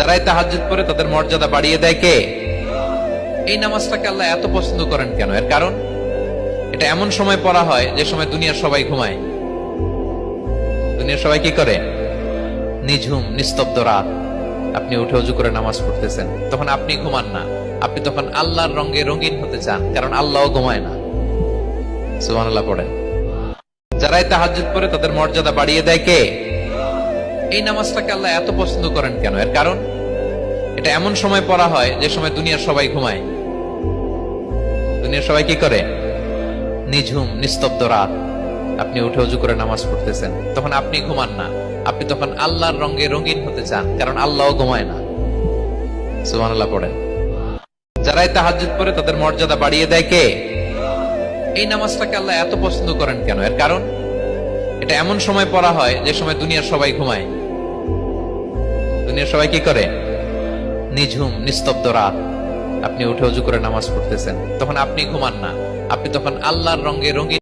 যারাই তাহাজ্জুদ পড়ে তাদের মর্যাদা বাড়িয়ে দেয় কে? এই নামাজটাকে আল্লাহ এত পছন্দ করেন কেন? এর কারণ? এটা এমন সময় পড়া হয় যে সময় দুনিয়ার সবাই ঘুমায়। দুনিয়ার সবাই কি করে? নিঝুম, নিস্তব্ধ রাত। আপনি উঠে উজু করে নামাজ পড়তেছেন। তখন আপনি ঘুমান না। আপনি তখন আল্লাহর রঙে রঙিন হতে চান, কারণ আল্লাহও ঘুমায় না। সুবহানাল্লাহ পড়েন। যারাই তাহাজ্জুদ পড়ে তাদের মর্যাদা বাড়িয়ে দেয় কে? এই নামাজটাকে আল্লাহ এত পছন্দ করেন কেন? এর কারণ? এটা এমন সময় পড়া হয় যে সময় দুনিয়ার সবাই ঘুমায়। দুনিয়ার সবাই কি করে? নিঝুম, নিস্তব্ধ রাত। আপনি উঠে উজু করে নামাজ পড়তেছেন। তখন আপনি ঘুমান না। আপনি তখন আল্লাহর রঙে রঙিন হতে চান, কারণ আল্লাহও ঘুমায় না। সুবহানাল্লাহ পড়েন। যারাই তাহাজ্জুদ পড়ে, তাদের মর্যাদা বাড়িয়ে দেয় কে? এই নামাজটাকে আল্লাহ এত পছন্দ করেন কেন? এর কারণ? এটা এমন সময় পড়া হয় যে সময় দুনিয়ার সবাই ঘুমায়। দুনিয়ার সবাই কি করে? নিঝুম, নিস্তব্ধ রাত। আপনি উঠে উজু করে নামাজ পড়তেছেন। তখন আপনি ঘুমান না। আপনি তখন আল্লাহর রঙে রঙিন